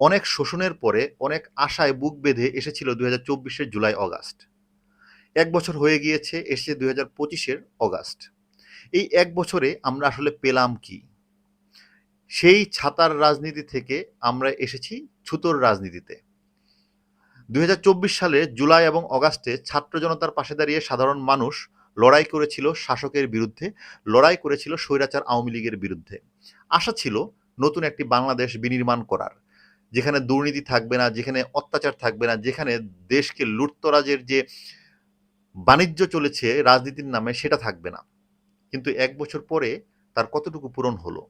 অনেক শোষণের পরে অনেক আশায় বুক বেঁধে এসেছিল দুই হাজার চব্বিশের জুলাই অগাস্ট। এক বছর হয়ে গিয়েছে, এসেছে দুই হাজার পঁচিশের অগাস্ট। এই এক বছরে আমরা আসলে পেলাম কি? সেই ছাতার রাজনীতি থেকে আমরা এসেছি ছুতোর রাজনীতিতে। দুই হাজার চব্বিশ সালে জুলাই এবং অগাস্টে ছাত্র জনতার পাশে দাঁড়িয়ে সাধারণ মানুষ লড়াই করেছিল শাসকের বিরুদ্ধে, লড়াই করেছিল স্বৈরাচার আওয়ামী লীগের বিরুদ্ধে। আশা ছিল নতুন একটি বাংলাদেশ বিনির্মাণ করার। যেখানে দুর্নীতি থাকবে না, যেখানে অত্যাচার থাকবে না, যেখানে দেশকে লুটতরাজের যে বাণিজ্য চলেছে রাজনীতির নামে সেটা থাকবে না। কিন্তু এক বছর পরে তার কতটুকু পূরণ হলো?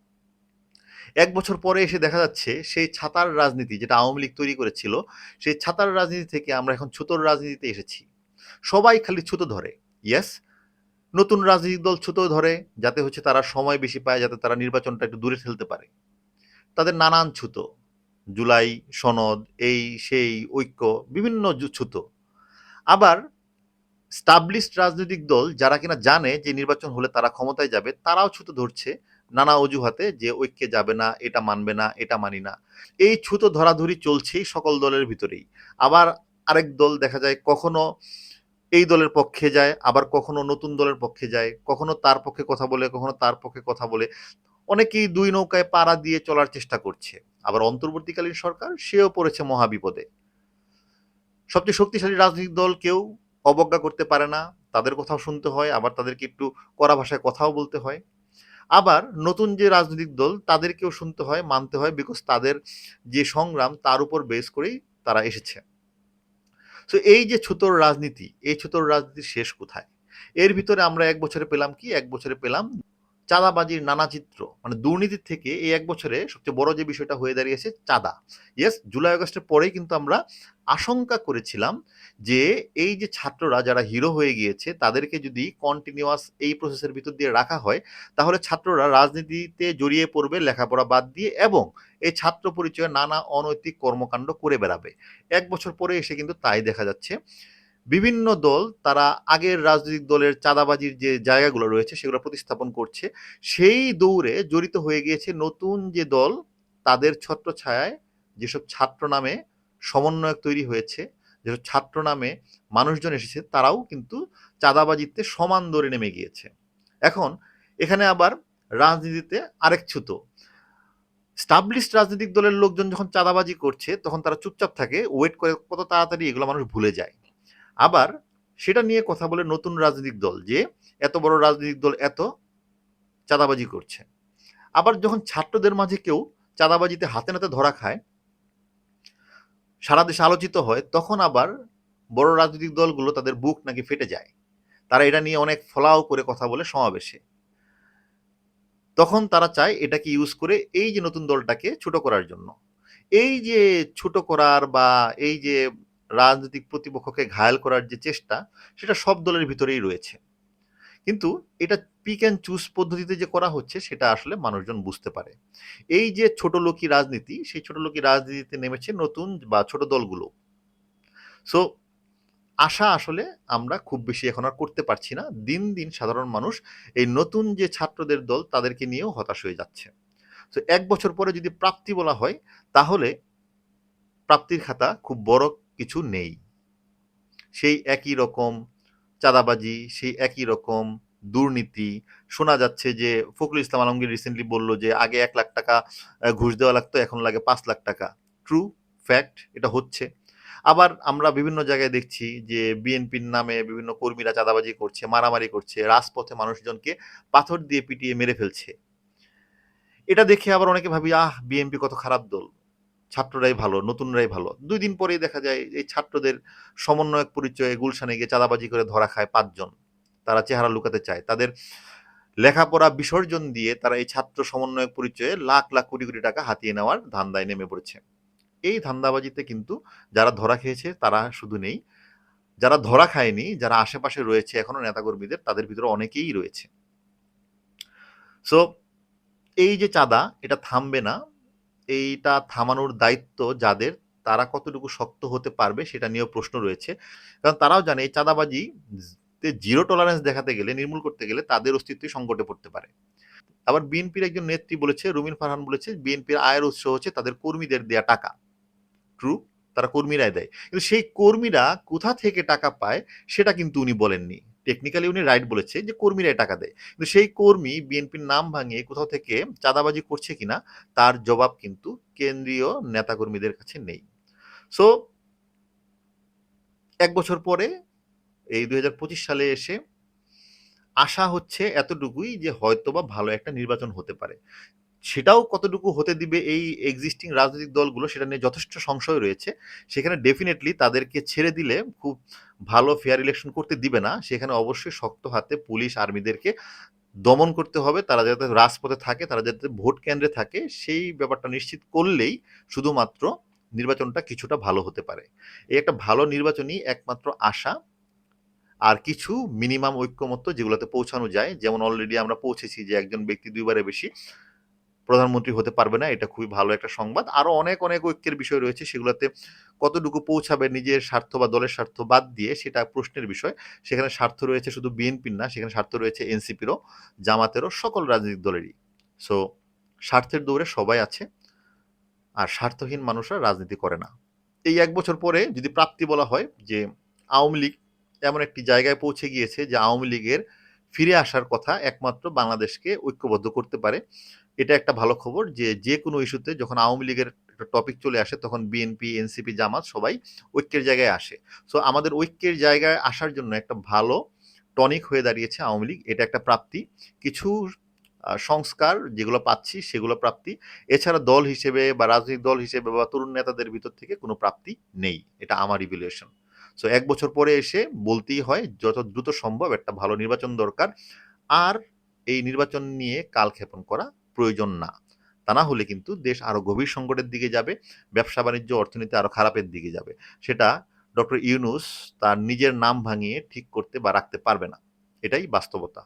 এক বছর পরে এসে দেখা যাচ্ছে সেই ছাতার রাজনীতি যেটা আওয়ামী লীগ তৈরি করেছিল, সেই ছাতার রাজনীতি থেকে আমরা এখন ছুতোর রাজনীতিতে এসেছি। সবাই খালি ছুতো ধরে। ইয়েস নতুন রাজনৈতিক দল ছুতো ধরে যাতে হচ্ছে তারা সময় বেশি পায়, যাতে তারা নির্বাচনটা একটু দূরে ফেলতে পারে। তাদের নানান ছুতো। জুলাই সনদ, এই, সেই, ঐক্য, বিভিন্ন ছুতো। আবার স্টাবলিশড রাজনৈতিক দল যারা কিনা জানে যে নির্বাচন হলে তারা ক্ষমতায় যাবে, তারাও ছুতো ধরছে নানা অজুহাতে যে ঐক্যে যাবে না, এটা মানবে না, এটা মানি না। এই ছুতো ধরাধরি চলছেই সকল দলের ভিতরেই। আবার আরেক দল দেখা যায় কখনো এই দলের পক্ষে যায়, আবার কখনো নতুন দলের পক্ষে যায়, কখনো তার পক্ষে কথা বলে, কখনো তার পক্ষে কথা বলে। অনেকেই দুই নৌকায় পাড়া দিয়ে চলার চেষ্টা করছে। আবার অন্তর্বর্তীকালীন সরকার, সেও পড়েছে মহাবিপদে। সবচেয়ে শক্তিশালী রাজনৈতিক দল কেউ অবজ্ঞা করতে পারে না, তাদের কথাও শুনতে হয়, আবার তাদেরকে একটু কড়া ভাষায় কথাও বলতে হয়। আবার নতুন যে রাজনৈতিক দল, তাদেরকেও শুনতে হয়, মানতে হয় বিকজ তাদের যে সংগ্রাম, তার উপর বেস করেই তারা এসেছে। তো এই যে ছুতোর রাজনীতি, এই ছুতোর রাজনীতির শেষ কোথায়? এর ভিতরে আমরা এক বছরে পেলাম কি? এক বছরে পেলাম চাঁদাবাজির নানা চিত্র। মানে দুর্নীতির থেকে এই এক বছরে সবচেয়ে বড় যে বিষয়টা হয়ে দাঁড়িয়েছে চাঁদা। ইয়েস জুলাই আগস্টের পরেই কিন্তু আমরা আশঙ্কা করেছিলাম যে এই যে ছাত্ররা যারা হিরো হয়ে গিয়েছে, তাদেরকে যদি কন্টিনিউয়াস এই প্রসেসের ভিতর দিয়ে রাখা হয়, তাহলে ছাত্ররা রাজনীতিতে জড়িয়ে পড়বে, লেখাপড়া বাদ দিয়ে এবং এই ছাত্র পরিচয়ে নানা অনৈতিক কর্মকাণ্ড করে বেড়াবে। এক বছর পরে এসে কিন্তু তাই দেখা যাচ্ছে। বিভিন্ন দল, তারা আগের রাজনৈতিক দলের চাঁদাবাজির যে জায়গাগুলো রয়েছে, সেগুলো প্রতিস্থাপন করছে। সেই দৌড়ে জড়িত হয়ে গিয়েছে নতুন যে দল, তাদের ছত্রছায়ায় যেসব ছাত্র নামে সমন্বয়ক তৈরি হয়েছে, যেসব ছাত্র নামে মানুষজন এসেছে, তারাও কিন্তু চাঁদাবাজিতে সমান দৌড়ে নেমে গিয়েছে। এখন এখানে আবার রাজনীতিতে আরেক ছুতো। স্টাবলিশড রাজনৈতিক দলের লোকজন যখন চাঁদাবাজি করছে, তখন তারা চুপচাপ থাকে ওয়েট করে, কত তাড়াতাড়ি এগুলো মানুষ ভুলে যায়? আবার সেটা নিয়ে কথা বলে নতুন রাজনৈতিক দল যে এত বড় রাজনৈতিক দল এত চাঁদাবাজি করছে। আবার যখন ছাত্রদের মাঝে কেউ চাঁদাবাজিতে হাতে নাতে ধরা খায়, সারা দেশে আলোচিত হয়, তখন আবার বড় রাজনৈতিক দলগুলো তাদের বুক নাকি ফেটে যায়। তারা এটা নিয়ে অনেক ফলাও করে কথা বলে সমাবেশে। তখন তারা চায় এটাকে ইউজ করে এই যে নতুন দলটাকে ছোট করার জন্য। এই যে ছোট করার বা এই যে রাজনৈতিক প্রতিপক্ষকে ঘায়াল করার যে চেষ্টা, সেটা সব দলের ভিতরেই রয়েছে। কিন্তু এটা পিক অ্যান্ড চুজ পদ্ধতিতে যে করা হচ্ছে, সেটা আসলে মানুষজন বুঝতে পারে। এই যে ছোট লোকই রাজনীতি, সেই ছোট লোকই রাজনীতিতে নেমেছে নতুন বা ছোট দলগুলো। সো আশা আসলে আমরা খুব বেশি এখন আর করতে পারছি না। দিন দিন সাধারণ মানুষ এই নতুন যে ছাত্রদের দল, তাদেরকে নিয়েও হতাশ হয়ে যাচ্ছে। তো এক বছর পরে যদি প্রাপ্তি বলা হয়, তাহলে প্রাপ্তির খাতা খুব বড় কিছু নেই। সেই একই রকম চাঁদাবাজি, সেই একই রকম দুর্নীতি। শোনা যাচ্ছে যে ফখরুল ইসলাম আলমগীর রিসেন্টলি বলল যে আগে এক লাখ টাকা ঘুষ দেওয়া লাগতো, এখন লাগে পাঁচ লাখ টাকা। ট্রু ফ্যাক্ট এটা হচ্ছে। আবার আমরা বিভিন্ন জায়গায় দেখছি যে বিএনপির নামে বিভিন্ন কর্মীরা চাঁদাবাজি করছে, মারামারি করছে, রাজপথে মানুষজনকে পাথর দিয়ে পিটিয়ে মেরে ফেলছে। এটা দেখে আবার অনেকে ভাবি, আহ, বিএনপি কত খারাপ দল। ছাত্ররাই ভালো, নতুনরাই ভালো। দুই দিন পরেই দেখা যায় এই ছাত্রদের সমন্বয়ক পরিচয়ে গুলশানে গিয়ে চাঁদাবাজি করে ধরা খায় পাঁচজন। তারা চেহারা লুকাতে চায়। তাদের লেখাপড়া বিসর্জন দিয়ে তারা এই ছাত্র সমন্বয়ক পরিচয়ে লাখ লাখ কোটি কোটি টাকা হাতিয়ে নেওয়ার ধান্দায় নেমে পড়েছে। এই ধান্দাবাজিতে কিন্তু যারা ধরা খেয়েছে তারা শুধু নেই, যারা ধরা খায়নি, যারা আশেপাশে রয়েছে, এখনও নেতাকর্মীদের, তাদের ভিতরে অনেকেই রয়েছে। সো এই যে চাঁদা, এটা থামবে না। এইটা থামানোর দায়িত্ব যাদের, তারা কতটুকু শক্ত হতে পারবে সেটা নিয়েও প্রশ্ন রয়েছে। কারণ তারাও জানে এই চাঁদাবাজি জিরো টলারেন্স দেখাতে গেলে, নির্মূল করতে গেলে তাদের অস্তিত্বই সংকটে পড়তে পারে। আবার বিএনপির একজন নেত্রী বলেছে, রুমিন ফারহান বলেছে, বিএনপির আয়ের উৎস হচ্ছে তাদের কর্মীদের দেয়া টাকা। ট্রু তারা কর্মীরাই দেয়। কিন্তু সেই কর্মীরা কোথা থেকে টাকা পায়, সেটা কিন্তু উনি বলেননি। টেকনিক্যালি উনি রাইট বলেছে যে কর্মীরাই টাকা দেয়। কিন্তু সেই কর্মী বিএনপির নাম ভাঙিয়ে কোথাও থেকে চাঁদাবাজি করছে কিনা তার জবাব কিন্তু কেন্দ্রীয় নেতাকর্মীদের কাছে নেই। সো এক বছর পরে এই দুই হাজার পঁচিশ সালে এসে আশা হচ্ছে এতটুকুই যে হয়তোবা ভালো একটা নির্বাচন হতে পারে। সেটাও কতটুকু হতে দিবে এই এক্সিস্টিং রাজনৈতিক দলগুলো সেটা নিয়ে যথেষ্ট সংশয় রয়েছে। সেখানে ডেফিনেটলি তাদেরকে ছেড়ে দিলে খুব ভালো ফেয়ার ইলেকশন করতে দিবে না। সেখানে অবশ্যই শক্ত হাতে পুলিশ আর্মিদেরকে দমন করতে হবে। তারা যাতে রাজপথে থাকে, তারা যাতে ভোট কেন্দ্রে থাকে, সেই ব্যাপারটা নিশ্চিত করলেই শুধুমাত্র নির্বাচনটা কিছুটা ভালো হতে পারে। এই একটা ভালো নির্বাচনই একমাত্র আশা। আর কিছু মিনিমাম ঐক্যমত্য যেগুলোতে পৌঁছানো যায়, যেমন অলরেডি আমরা পৌঁছেছি যে একজন ব্যক্তি দুইবারে বেশি প্রধানমন্ত্রী হতে পারবে না, এটা খুবই ভালো একটা সংবাদ। আরও অনেক অনেক ঐক্যের বিষয় রয়েছে, সেগুলোতে কতটুকু পৌঁছাবে নিজের স্বার্থ বা দলের স্বার্থ বাদ দিয়ে, সেটা প্রশ্নের বিষয়। সেখানে স্বার্থ রয়েছে শুধু বিএনপির না, সেখানে স্বার্থ রয়েছে এনসিপিরও, জামাতেরও, সকল রাজনৈতিক দলেরই। সো স্বার্থের দৌড়ে সবাই আছে, আর স্বার্থহীন মানুষরা রাজনীতি করে না। এই এক বছর পরে যদি প্রাপ্তি বলা হয় যে আওয়ামী লীগ এমন একটি জায়গায় পৌঁছে গিয়েছে যে আওয়ামী লীগের ফিরে আসার কথা একমাত্র বাংলাদেশকে ঐক্যবদ্ধ করতে পারে এটা একটা ভালো খবর যে যে কোনো ইস্যুতে যখন আওয়ামী লীগের একটা টপিক চলে আসে, তখন বিএনপি এনসিপি জামাত সবাই ঐক্যের জায়গায় আসে। সো আমাদের ঐক্যের জায়গায় আসার জন্য একটা ভালো টনিক হয়ে দাঁড়িয়েছে আওয়ামী লীগ। এটা একটা প্রাপ্তি। কিছু সংস্কার যেগুলো পাচ্ছি সেগুলো প্রাপ্তি। এছাড়া দল হিসেবে বা রাজনৈতিক দল হিসেবে বা তরুণ নেতাদের ভিতর থেকে কোনো প্রাপ্তি নেই। এটা আমার রিভিলেশন সো এক বছর পরে এসে বলতেই হয়, যত দ্রুত সম্ভব একটা ভালো নির্বাচন দরকার। আর এই নির্বাচন নিয়ে কাল কালক্ষেপণ করা প্রয়োজন না। তা না হলে কিন্তু দেশ আরও গভীর সংকটের দিকে যাবে, ব্যবসা বাণিজ্য, অর্থনীতি আরও খারাপের দিকে যাবে। সেটা ডক্টর ইউনুস তার নিজের নাম ভাঙিয়ে ঠিক করতে বা রাখতে পারবে না। এটাই বাস্তবতা।